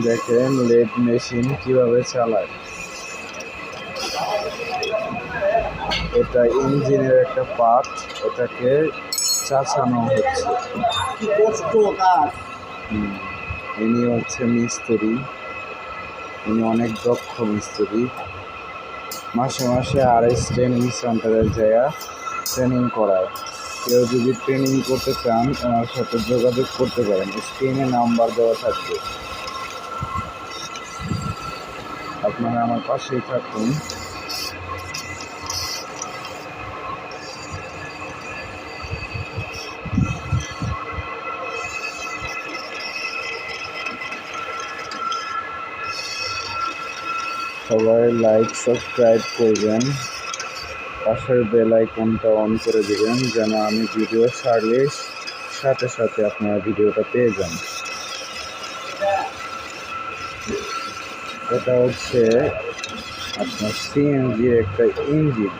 দেখেন, lead machine কীভাবে চালায়। এটা ইঞ্জিনের একটা পার্ট, এটাকে চাচানো হচ্ছে। ইনি হচ্ছে মিস্ত্রি। ইনি অনেক দক্ষ মিস্ত্রি। মাসে মাসে আর আড়াইশ ট্রেনিং সেন্টারে যায় ট্রেনিং করায়। কেউ যদি ট্রেনিং করতে চান, ওনার সাথে যোগাযোগ করতে পারেন। স্ক্রিনে নাম্বার দেওয়া থাকবে। আপনারা আমার পাশেই থাকুন। সবাই লাইক সাবস্ক্রাইব করবেন। পাশের বেল অন করে দেবেন, যেন আমি ভিডিও ছাড়লে সাথে সাথে আপনারা ভিডিওটা পেয়ে যান। এটা হচ্ছে আপনার সিএনজির একটা ইঞ্জিন।